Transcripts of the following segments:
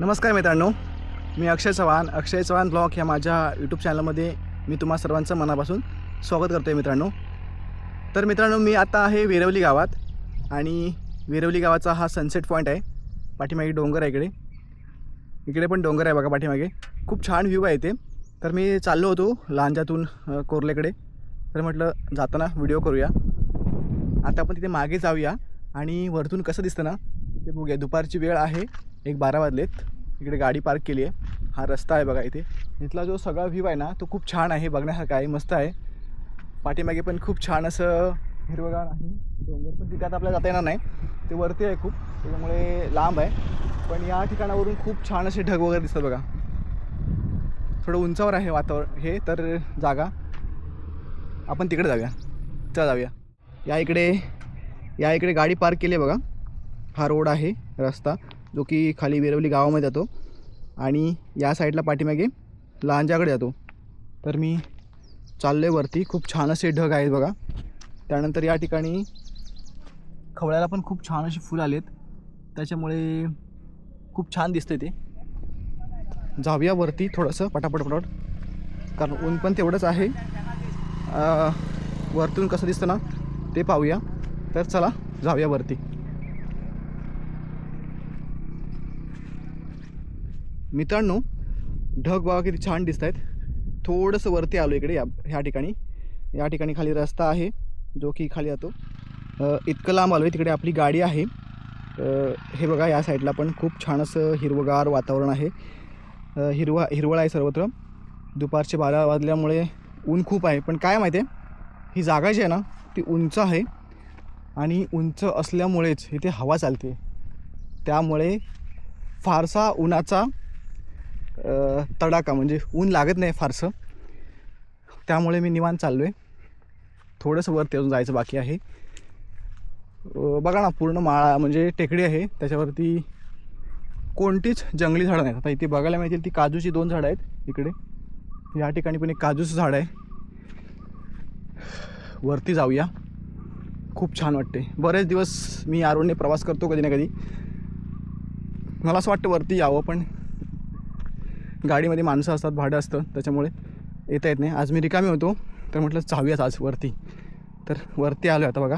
नमस्कार मित्रांनो मी अक्षय चव्हाण. अक्षय चव्हाण ब्लॉग ह्या माझ्या यूट्यूब चॅनलमध्ये मी तुम्हा सर्वांचं मनापासून स्वागत करतो आहे मित्रांनो. तर मित्रांनो मी आता आहे वेरवली गावात आणि वेरवली गावाचा हा सनसेट पॉईंट आहे. पाठीमागे डोंगर आहे इकडे. इकडे पण डोंगर आहे बघा पाठीमागे. खूप छान व्ह्यू आहे इथे. तर मी चाललो होतो लांजातून कोरलेकडे. तर म्हटलं जाताना व्हिडिओ करूया. आता आपण तिथे मागे जाऊया आणि वरतून कसं दिसतं ना ते बघूया. दुपारची वेळ आहे. एक बारा वाजलेत. इकडे गाडी पार्क केली आहे. हा रस्ता आहे बघा इथे. इथला जो सगळा व्ह्यू आहे ना तो खूप छान आहे. बघण्यासारखा आहे मस्त आहे. पाठीमागे पण खूप छान असं हिरवगार आहे. डोंगर पण तिथे आता आपल्याला जाता येणार नाही. ते वरती आहे खूप. त्याच्यामुळे लांब आहे. पण या ठिकाणावरून खूप छान असे ढग वगैरे दिसतात बघा. थोडं उंचावर आहे वातावरण हे तर जागा. आपण तिकडे जाऊया. चला जाऊया. या इकडे या इकडे गाडी पार्क केली आहे बघा. हा रोड आहे रस्ता. जो की खाली वेरवली गावामध्ये जातो. आणि या साईडला पाठीमागे लांजाकडे जातो. तर मी चाललो आहे वरती. खूप छान असे ढग आहेत बघा. त्यानंतर या ठिकाणी खवळ्याला पण खूप छान असे फुलं आलेत. त्याच्यामुळे खूप छान दिसतं ते. जाऊया वरती थोडंसं पटापट पटापट. कारण ऊन पण तेवढंच आहे. वरतून कसं दिसतं ना ते पाहूया. तर चला जाऊया वरती. मित्रांनो ढग बघा किती छान दिसत आहेत थोडंसं वरती आलो इकडे या ह्या ठिकाणी. या ठिकाणी खाली रस्ता आहे जो की खाली जातो. इतकं लांब आलो आहे तिकडे आपली गाडी आहे. हे बघा या साईडला पण खूप छान असं हिरवगार वातावरण आहे. हिरवा हिरवळ आहे सर्वत्र. दुपारचे बारा वाजल्यामुळे ऊन खूप आहे. पण काय माहिती आहे ही जागा जी आहे ना ती उंच आहे. आणि उंच असल्यामुळेच इथे हवा चालते. त्यामुळे फारसा उन्हाचा तडाखा म्हणजे ऊन लागत नाही फारसं. त्यामुळे मी निवांत चाललो आहे थोडंसं वरती अजून जायचं बाकी आहे. बघा ना पूर्ण माळा म्हणजे टेकडी आहे. त्याच्यावरती कोणतीच जंगली झाडं नाहीत. आता इथे बघायला मिळतील ती काजूची दोन झाडं आहेत इकडे. या ठिकाणी पण एक काजूचं झाड आहे. वरती जाऊया. खूप छान वाटते. बरेच दिवस मी आरोडने प्रवास करतो कधी ना कधी. मला असं वाटतं वरती यावं पण गाडीमध्ये माणसं असतात भाडं असतं त्याच्यामुळे येता येत नाही. आज मी रिकामी होतो तर म्हटलं जाऊयाच आज वरती. तर वरती आलो आता बघा.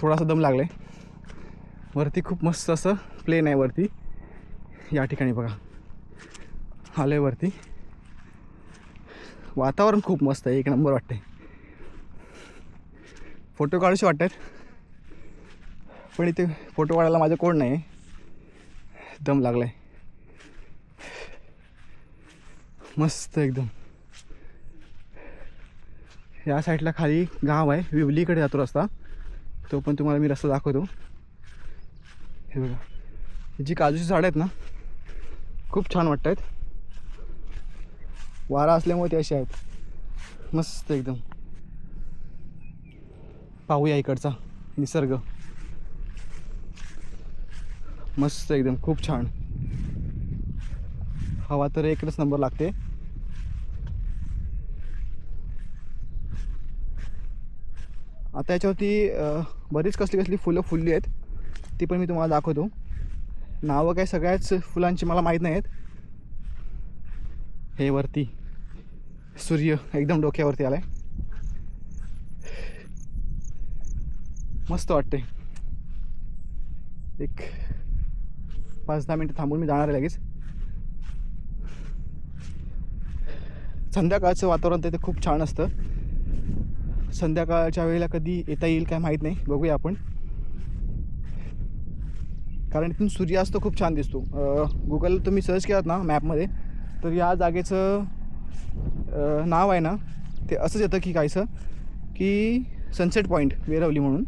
थोडासा दम लागला आहे वरती खूप मस्त असं प्लेन आहे वरती. या ठिकाणी बघा. आलं आहे वरती. वातावरण खूप मस्त आहे एक नंबर वाटते फोटो काढूशी वाटतात. पण इथे फोटो काढायला माझं कोण नाही दम लागला आहे मस्त एकदम. या साईडला खाली गाव आहे. विवलीकडे जातो रस्ता. तो पण तुम्हाला मी रस्ता दाखवतो. हे बघा. जी काजूची झाडं आहेत ना खूप छान वाटत आहेत वारा असल्यामुळे ते असे आहेत. मस्त एकदम. पाहूया इकडचा निसर्ग. मस्त एकदम. खूप छान. हवा तर एकच नंबर लागते. आता याच्यावरती बरीच कसली कसली फुलं फुलली आहेत. ती पण मी तुम्हाला दाखवतो. नावं काय सगळ्याच फुलांची मला माहीत नाही आहेत हे वरती सूर्य एकदम डोक्यावरती आलाय. मस्त वाटते एक पाच दहा मिनटं थांबून मी जाणार आहे लगेच. संध्याकाळचं वातावरण तिथे खूप छान असतं. संध्याकाळच्या वेळेला कधी येता येईल काय माहीत नाही. बघूया आपण. कारण इथून सूर्यास्त खूप छान दिसतो. गुगल तुम्ही सर्च केलात ना मॅपमध्ये तर या जागेचं नाव आहे ना ते असंच येतं की कायचं की सनसेट पॉईंट वेरवली म्हणून.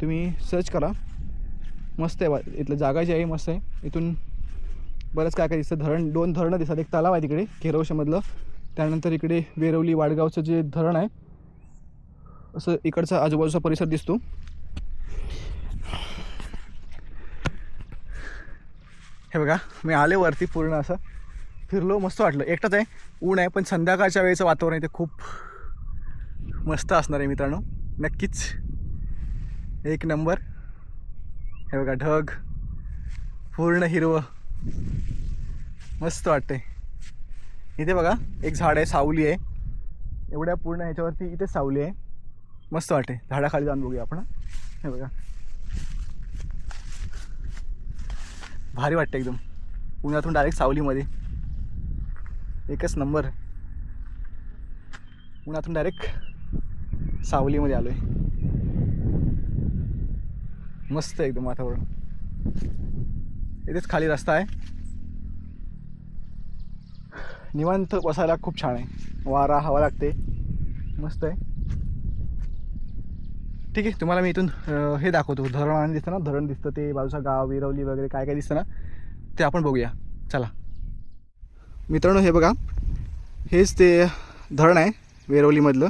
तुम्ही सर्च करा. मस्त आहे वा इथलं जागा जी आहे मस्त आहे. इथून बरंच काय काय दिसतं. धरण दोन धरणं दिसतात. एक तलाव आहे तिकडे केरवशामधलं त्यानंतर इकडे वेरवली वाडगावचं जे धरण आहे असं इकडचा आजूबाजूचा परिसर दिसतो. हे बघा मी आले वरती पूर्ण असं फिरलो मस्त वाटलं. एकटाच आहे ऊन आहे पण संध्याकाळच्या वेळेचं वातावरण इथे खूप मस्त असणार आहे मित्रांनो. नक्कीच एक नंबर. हे बघा ढग पूर्ण हिरवं. मस्त वाटते इथे बघा एक झाड आहे सावली आहे. एवढ्या पूर्ण ह्याच्यावरती इथे सावली आहे. मस्त वाटते झाडाखाली जाऊन बघूया आपण हे. बघा. भारी वाटते एकदम. पुण्यातून डायरेक्ट सावलीमध्ये. एकच नंबर पुण्यातून डायरेक्ट सावलीमध्ये आलो आहे मस्त एकदम वातावरण. इथेच खाली रस्ता आहे. निवांत बसायला खूप छान आहे. वारा हवा लागते. मस्त आहे. ठीक आहे तुम्हाला मी इथून हे दाखवतो. धरण आणि दिसतं ना धरण दिसतं ते बाजूचा गाव विरवली वगैरे काय काय दिसतं ना ते आपण बघूया. चला. मित्रांनो हे बघा. हेच ते धरण आहे वेरवलीमधलं.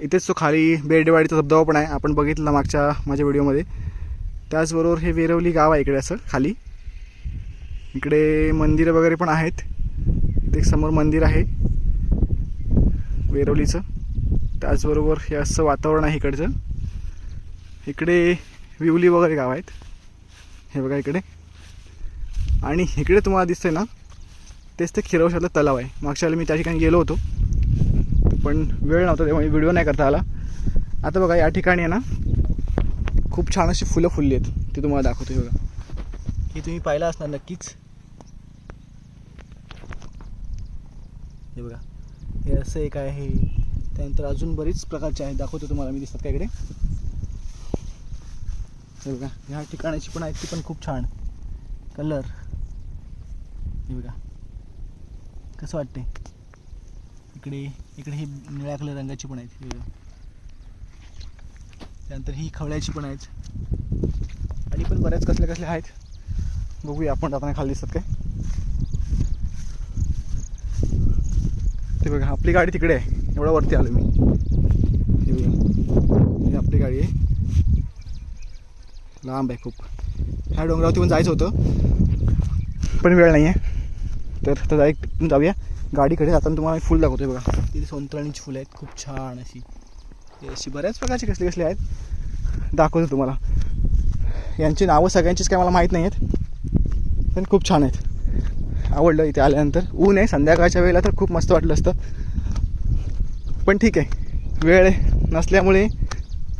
इथेच तो खाली बेर्डेवाडीचा धबधबा पण आहे. आपण बघितला मागच्या माझ्या व्हिडिओमध्ये. त्याचबरोबर हे वेरवली गाव आहे इकडे असं खाली. इकडे मंदिरं वगैरे पण आहेत. इथे एक समोर मंदिर आहे. वेरवलीचं त्याचबरोबर हे असं वातावरण आहे इकडचं. इकडे विवली वगैरे गाव आहेत. हे बघा इकडे. आणि इकडे तुम्हाला दिसतंय ना तेच ते खिरवशातलं तलाव आहे. मागच्या वेळेला मी त्या ठिकाणी गेलो होतो. पण वेळ नव्हता तेव्हा व्हिडिओ नाही करता आला. आता बघा या ठिकाणी आहे ना खूप छान अशी फुलं फुलली आहेत. ते तुम्हाला दाखवतो हे बघा. ही तुम्ही पाहिलं असणार नक्कीच. हे बघा. हे असं एक आहे. त्यानंतर अजून बरीच प्रकारचे आहेत. दाखवतो तुम्हाला मी दिसतात का इकडे? हे बघा. ह्या ठिकाणाची पण आहेत ती पण खूप छान. कलर. हे बघा. कसं वाटते इकडे इकडे ही निळ्या कलर रंगाची पण आहेत. हे बघा. त्यानंतर ही खवळ्याची पण आहेत. आणि पण बऱ्याच कसल्या कसल्या आहेत. बघूया आपण. जाताना खाली दिसतात काय? ते बघा आपली गाडी तिकडे आहे. एवढा वरती आलो मी. हे बघा. ही आपली गाडी आहे. लांब आहे खूप. ह्या डोंगरावरती पण जायचं होतं. पण वेळ नाही आहे तर आता डायरेक्ट जाऊया. गाडीकडे जाताना तुम्हाला फुल दाखवतोय बघा. तिथे सोनतळणीची फुलं आहेत. खूप छान अशी. अशी बऱ्याच प्रकारची कसले कसले आहेत. दाखवतो तुम्हाला. यांची नावं सगळ्यांचीच काय मला माहीत नाही आहेत पण खूप छान आहेत. आवडलं इथे आल्यानंतर. ऊन आहे संध्याकाळच्या वेळेला तर खूप मस्त वाटलं असतं. पण ठीक आहे वेळ नसल्यामुळे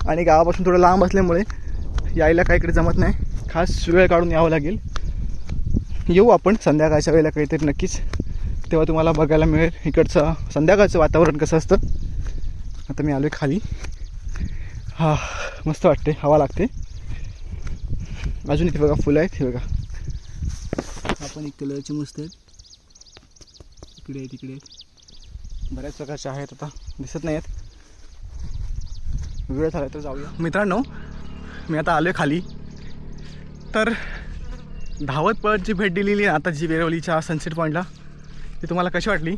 आणि गावापासून थोडं लांब असल्यामुळे यायला काहीकडे जमत नाही. खास वेळ काढून यावं लागेल. येऊ आपण संध्याकाळच्या वेळेला काहीतरी नक्कीच. तेव्हा तुम्हाला बघायला मिळेल. इकडचं संध्याकाळचं वातावरण कसं असतं. आता मी आलो आहे खाली. हा मस्त वाटते हवा लागते. अजून इथे बघा फुलं आहेत हे बघा. पण एक कलरचे मस्त आहेत. इकडे आहेत तिकडे आहेत. बऱ्याच प्रकारचे आहेत आता. दिसत नाही आहेत वेळ झाला तर जाऊया. मित्रांनो मी आता आलो आहे खाली. तर धावत पळत जी भेट दिलेली आहे आता जी वेरवलीच्या सनसेट पॉईंटला ती तुम्हाला कशी वाटली?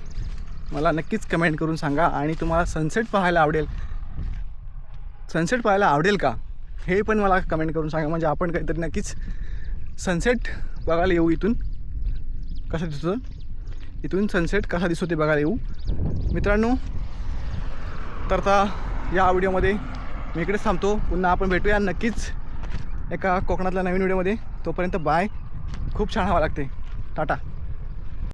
मला नक्कीच कमेंट करून सांगा. आणि तुम्हाला सनसेट पाहायला आवडेल. सनसेट पाहायला आवडेल का? हे पण मला कमेंट करून सांगा. म्हणजे आपण काहीतरी नक्कीच सनसेट बघायला येऊ इथून. कसं दिसतं इथून सनसेट कसा दिसतो ते बघायला येऊ. मित्रांनो तर आता या व्हिडिओमध्ये मी इकडेच थांबतो. पुन्हा आपण भेटूया नक्कीच एका कोकणातल्या नवीन व्हिडिओमध्ये तोपर्यंत बाय खूप छान हवा लागते. टाटा.